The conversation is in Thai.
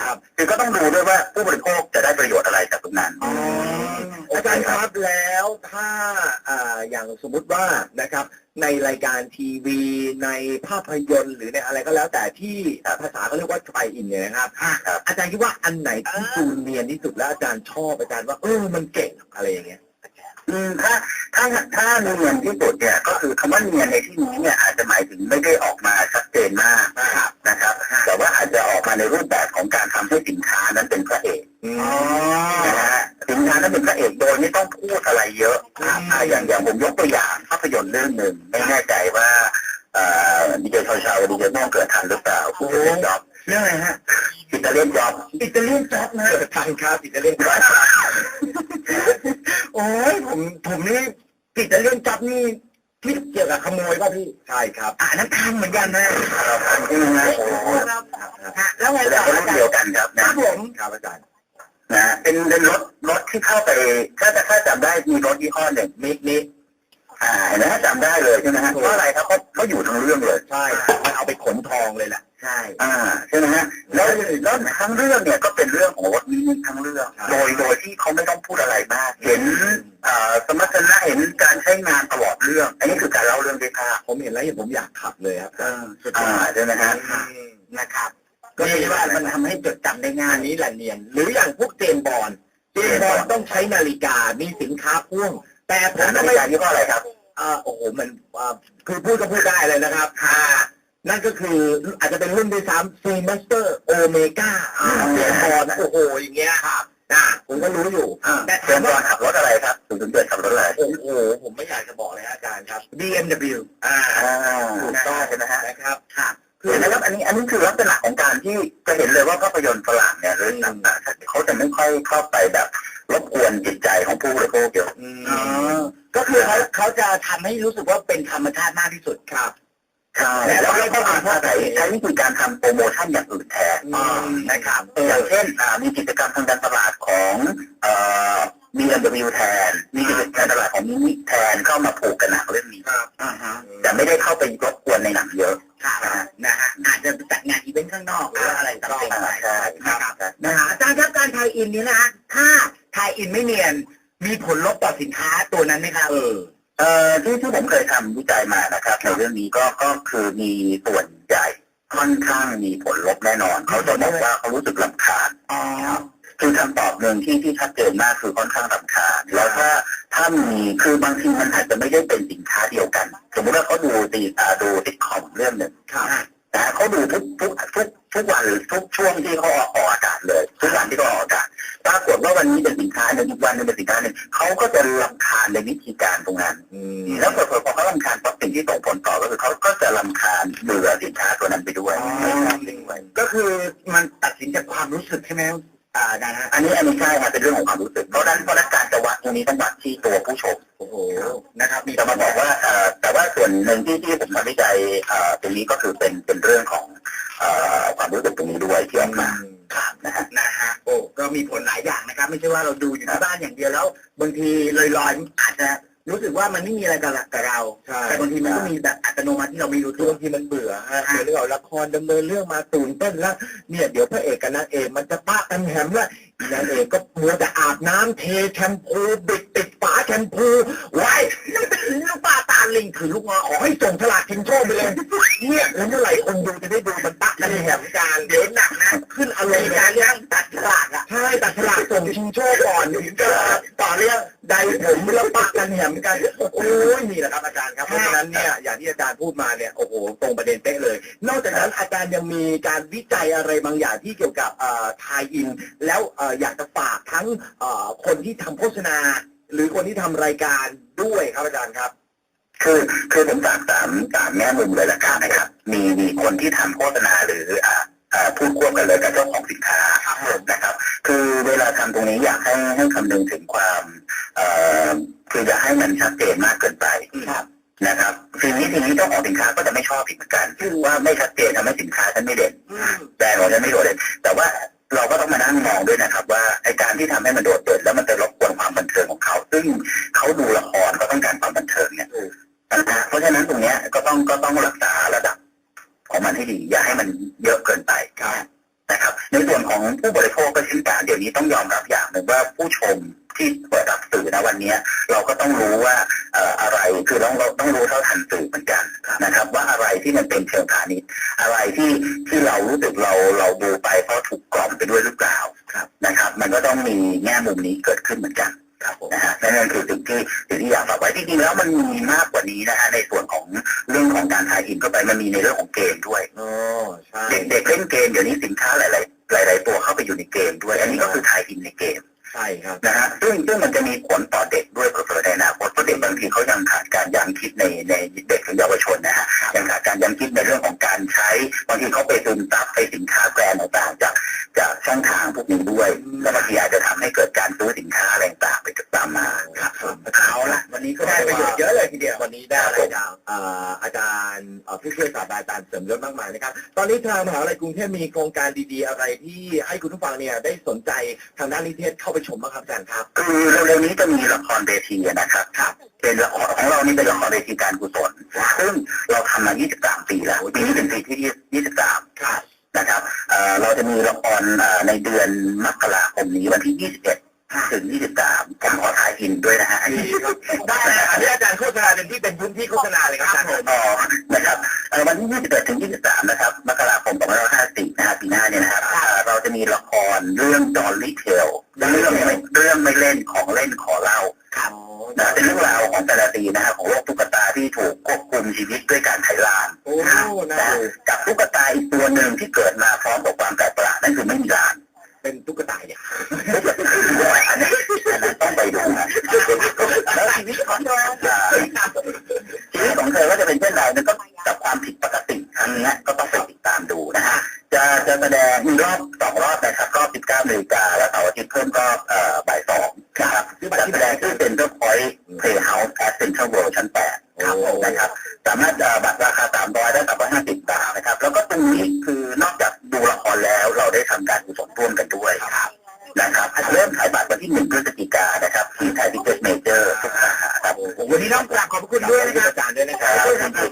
ครับคือก็ต้องดูด้วยว่าผู้บริโภคจะได้ประโยชน์อะไรจากตรงนั้นอ๋ออาจารย์ครับแล้วถ้าอ่าอย่างสมมุติว่านะครับ ในรายการทีวี ในภาพยนตร์หรือในอะไรก็แล้วแต่ที่อ่าภาษาเขาเรียกว่า try in เนี่ยนะครับ ครับ อาจารย์คิดว่าอันไหนที่ดูเนียนที่สุดแล้วอาจารย์ชอบอาจารย์ว่าเออมันเก่งอะไรอย่างเงี้ย อืมถ้าถ้าถ้าเนียนที่สุดเนี่ยก็คือคำว่าเนียนในที่นี้เนี่ยอาจจะหมายถึงไม่ได้ออกมาชัดเจนมากครับนะครับ แต่ว่าอาจจะออก มาในรูปแบบของการทำให้สินค้านั้นเป็นพระเอกอ๋อนะฮะสินค้านั้นเป็นพระเอกโดยไม่ต้องพูดอะไรเยอะครับอ่าอย่างอย่างผมยกตัวอย่างภาพยนตร์เรื่องหนึ่งไม่แน่ใจว่าเอ่อดีเจชาวชาวดีเจโม่งเกิดทันหรือเปล่าผู้เล่นจ็อบเรื่องอะไรฮะอิตาเลียนจ็อบอิตาเลียนจ็อบนะเกิดทางครับอิตาเลียนจ็อบโอ้ยผมผมนี่อิตาเลียนจ็อบนี่ ที่เกี่ยวกับขโมยป่ะพี่ใช่ครับอ่านั้นทำเหมือนกันนะเราทำที่นี่นะโอ้โหครับฮะแล้วไงแล้ต่วอก็อารุ่นจารเดียวย์กันครับครันะบผมครับอาจารย์นะเป็นเป็นรถรถที่เข้าไปถ้าจะถ้าจำได้มีรถยี่ห้อหนึ่งมิกนิก อ่าเห็นไหมฮะจำได้เลยใช่ไหมฮะเพราะอะไรครับเขาเขาอยู่ทั้งเรื่องเลย ใช่ มันเอาไปขนทองเลยแหละ ใช่ อ่าใช่ไหมฮะแล้วแล้วทั้งเรื่องเนี่ยก็เป็นเรื่องของรถมินิทั้งเรื่องใช่โดยโดยที่เขาไม่ต้องพูดอะไรมาก เห็นเอ่อสมรรถนะเห็นการใช้งานตลอดเรื่อง อันนี้คือการเล่าเรื่องด้วยภาพผมเห็นแล้วผมอยากขับเลยครับอ่าใช่ไหมฮะนะครับ ก็เรียกว่ามันทำให้จดจำได้ง่ายนี้แหละเนียน หรืออย่างพวกเจมส์บอลเจมส์บอลต้องใช้นาฬิกามีสินค้าพ่วง แต่ผมนาก็ฬิไม่กายี่ห้ออะไรครับอ่าโอ้โหมันอ่าคือพูดก็พูดได้เลยนะครับอ่านั่นก็คืออาจจะเป็นรุ่นที่สามซีมาสเตอร์โอเมก้าเจมส์บอลโอ้โหอย่างเงี้ยครับอ่าผมก็รู้อยู่แต่เชิถาญมก่อว่านขับรถอะไรครับถึงถึงเกิดขับรถอะไรโอ้โหผมไม่อยากจะบอกเลยฮะอาจารย์ครับ BMW อ่าอ่าถูกต้องใช่ไหมฮะนะครับ ค่ะคือนะครับอันนี้อันนี้คือลักษณะของการที่จะเห็นเลยว่าภาพยนตร์ฝรั่งเนี่ยหรือหนังต่างชาติเขาจะไม่ค่อยเข้าไปแบบรบกวนจิตใจของผู้บริโภคเยอะอ๋อก็คือเขาเขาจะทำให้รู้สึกว่าเป็นธรรมชาติมากที่สุดครับใช่แล้วก็ต้องอาศัยใช้วิธีการทำโปรโมชั่นอย่างอื่นแทนอืมนะครับอย่างเช่นอ่ามีกิจกรรมทางการตลาดของเอ่อ BMW แทน มีกิจกรรมการตลาดของมินิแทนเข้ามาผูกกับหนังเรื่องนี้ครับอ่าฮะแต่ไม่ได้เข้าไปรบกวนในหนังเยอะ อินนี้นะฮะถ้าไทยอินไม่เนียน มีผลลบต่อสินค้าตัวนั้นไหมครับเออเอ่อที่ที่ผมเคยทำวิจัยมานะครับในเรื่องนี้ก็ก็คือมีส่วนใหญ่ค่อนข้างมีผลลบแน่นอน เขาจะบอกว่าเขารู้สึกลำคาญ อ๋อ คือคำตอบหนึ่งที่ที่ชัดเจนมากคือค่อนข้างลำคาญแล้วถ้าถ้ามีคือบางทีมันอาจจะไม่ได้เป็นสินค้าเดียวกัน สมมติว่าเขาดูตีอ่าดูติ๊กคอมเรื่องหนึ่งครับ นะเขาดูทุกทุกทุกทุกวันทุกช่วงที่เขาออกออกอากาศเลย ทุกวันที่เขาออกอากาศปรากฏว่าวันนี้เป็นสินค้าหนึ่งอีกวันหนึงเป็นสินค้าหนึ่งเขาก็จะรำคาญในวิธีการตรงนั้นอืมแล้วเผลอๆพอเขาลำคาญปั๊บสิ่งที่ส่งผลต่อก็คือเขาก็จะลำคาญเบื่อสินค้าตัวนั้นไปด้วยอ๋อไม่ชอบด้วยก็คือมันตัดสินจากความรู้สึกใช่ไหมอ่าอาจารย์ฮะอันนี้อันนี้ใช่ครับเป็นเรื่องของความรู้สึกเพราะฉะนั้นเพราะฉะนั้นการจะวัดตรงนี้ต้องวัดที่ตัวผู้ชมโอ้โห นะครับ มีจะมาบอกว่าเอ่อแต่ว่าส่วนหนึ่งที่ที่ผมทำวิจัยเอ่อตรงนี้ก็คือเป็นเป็นเรื่องของเอ่อความรู้สึกตรงนี้ด้วยที่ออกมาครับนะฮะนะฮะโอ้ก็มีผลหลายอย่างนะครับ ไม่ใช่ว่าเราดูอยู่ที่บ้านอย่างเดียวแล้ว บางทีลอยๆอาจจะรู้สึกว่ามันไม่มีอะไรกับกับเรา แต่บางทีมันก็มีแบบอัตโนมัติที่เราไม่รู้ตัวบางทีมันเบื่อฮะเรื่องละครดำเนินเรื่องมาตื่นเต้นแล้วเนี่ยเดี๋ยวพระเอกกับนางเอกมันจะปะกันแหมแล้วอีนางเอกก็มัวแต่อาบน้ำเทแชมพูบิด ติดฝาแชมพูไว้นั่นเป็นลูกป้าตาลิงถือลูกงอขอให้ส่งฉลากชิงโชคไปเลย เนี่ยแล้วเมื่อไหร่คนดูจะได้ดูมันปะกันแหมกันเดี๋ยวหนักนะขึ้นอารมณ์การเรื่องตัดฉลากอะใช่ตัดฉลากส่งชิงโชคก่อนถึงจะต่อเรื่องใดผมแล้วปะกันแหมกันโอ้ยนี่แหละครับอาจารย์ครับเพราะฉะนั้นเนี่ยอย่างที่อาจารย์พูดมาเนี่ยโอ้โหตรงประเด็นเป๊ะเลย นอกจากนั้นอาจารย์ยังมีการวิจัยอะไรบางอย่างที่เกี่ยวกับไทยอิน แล้วเอ่ออยากจะฝากทั้งเอ่อคนที่ทำโฆษณา หรือคนที่ทำรายการด้วยครับอาจารย์ครับ คือคือผมฝากสามสามแง่มุมเลยละกันนะครับ มีมีคนที่ทำโฆษณาหรืออ่าอ่าพูดควบกันเลยกับเจ้าของสินค้านะครับ คือเวลาทำตรงนี้อยากให้ให้คำนึงถึงความเอ่อคืออย่าให้มันชัดเจนมากเกินไปครับนะครับทีนี้ทีนี้เจ้าของสินค้าก็จะไม่ชอบอีกเหมือนกันคือว่าไม่ชัดเจนทำให้สินค้าฉันไม่เด่นแบรนด์ของฉันไม่โดดเด่นแต่ว่า เราก็ต้องมานั่งมองด้วยนะครับ ว่าไอการที่ทำให้มันโดดเด่นแล้วมันจะรบกวนความบันเทิงของเขา ซึ่งเขาดูละครเขาต้องการความบันเทิงเนี่ยนะฮะเพราะฉะนั้นตรงเนี้ยก็ต้องก็ต้องรักษาระดับของมันให้ดี อย่าให้มันเยอะเกินไปนะครับ ในส่วนของของผู้บริโภคก็เช่นกันเดี๋ยวนี้ต้องยอมรับอย่างหนึ่งว่าผู้ชมที่เปิดรับสื่อนะวันเนี้ยเราก็ต้องรู้ว่าเอ่ออะไรคือต้องเราต้องรู้เท่าทันสื่อเหมือนกันนะครับ ว่าอะไรที่มันเป็นเชิงพาณิชย์อะไรที่ที่เรารู้สึกเราเราดูไปเพราะถูกกล่อม ไปด้วยหรือเปล่าครับนะครับ มันก็ต้องมีแง่มุมนี้เกิดขึ้นเหมือนกันครับผมนะฮะนั่นคือสิ่งที่สิ่งที่อยากฝากไว้จริงๆแล้วมันมีมากกว่านี้นะฮะในส่วนของเรื่องของการทายอินเข้าไปมันมีในเรื่องของเกมด้วยอ๋อใช่เด็กๆเล่นเกมเดี๋ยวนี้สินค้าหลายๆหลาย ๆ ตัวเข้าไปอยู่ในเกมด้วย อันนี้ก็คือทายอินในเกม ใช่ครับนะฮะซึ่งซึ่งมันจะมีผลต่อเด็กด้วยเผื่อในอนาคตเพราะเด็กบางทีเขายังขาดการยังคิดในในเด็กหรือเยาวชนนะฮะยังขาดการยังคิดในเรื่องของการใช้บางทีเขาไปซึมซับไปสินค้าแบรนด์ต่างๆจากจากช่องทางพวกนี้ด้วย แล้วบางทีอาจจะทำให้เกิดการซื้อสินค้าอะไรต่างไปตามมาครับเอาละ วันนี้ก็ได้ประโยชน์เยอะเลยทีเดียววันนี้ได้อะไรจากเอ่ออาจารย์เอ่อผู้ช่วยศาสตราจารย์เสริมยศมากมายนะครับ ตอนนี้ทางมหาวิทยาลัยกรุงเทพมีโครงการดีๆ อะไรที่ให้คุณผู้ฟังเนี่ยได้สนใจทางด้านนิเทศเข้าไปชมบ้างครับอาจารย์ครับคือเร็วๆนี้จะมีละครเวทีนะครับครับเป็นละครของเรานี่เป็นละครเวทีการกุศลซึ่งเราทำมา 23 ปีแล้วปีนี้เป็นปีที่ 23ครับนะครับเอ่อเราจะมีละครเอ่อในเดือนมกราคมนี้วันที่ 21 ถึง 23ผมขอถ่ายอินด้วยนะฮะอันนี้ได้เลยอันนี้อาจารย์โฆษณาเต็มที่เป็นพื้นที่โฆษณาเลยครับอาจารย์ครับต่อนะครับเอ่อวันที่ 21ถึง 23 นะครับมกราคม2554นะฮะปีหน้าเนี่ยนะครับเราจะมีละครเรื่องดอลลี่เทลเรื่องไม่เรื่องไม่เล่นของเล่นขอเล่าครับนะเป็นเรื่องราวของแต่ละปีนะฮะของโลกตุ๊กตาที่ถูกควบคุมชีวิตด้วยการไถลานนะกับตุ๊กตาอีกตัวหนึ่งที่เกิดมาพร้อมกับ เฮาส์แอสเซนทรัลเวิลด์ชั้นแปดครับผมนะครับ สามารถเอ่อบัตรราคา300ได้350บาทนะครับ แล้วก็ตรงนี้คือนอกจากดูละครแล้วเราได้ทำการกุศลร่วมกันด้วยนะครับเริ่มขายบัตรวันที่1พฤศจิกายนนะครับที่ไทยทิเก็ตเมเจอร์ทุกสาขาครับ วันนี้ต้องกราบขอบพระคุณด้วยนะครับอาจารย์ด้วยนะคขรัอบบคุณทางการเชื่อมและความรักนะครับขอบคุณมากครับสวัสดีครับอาจารย์ครับ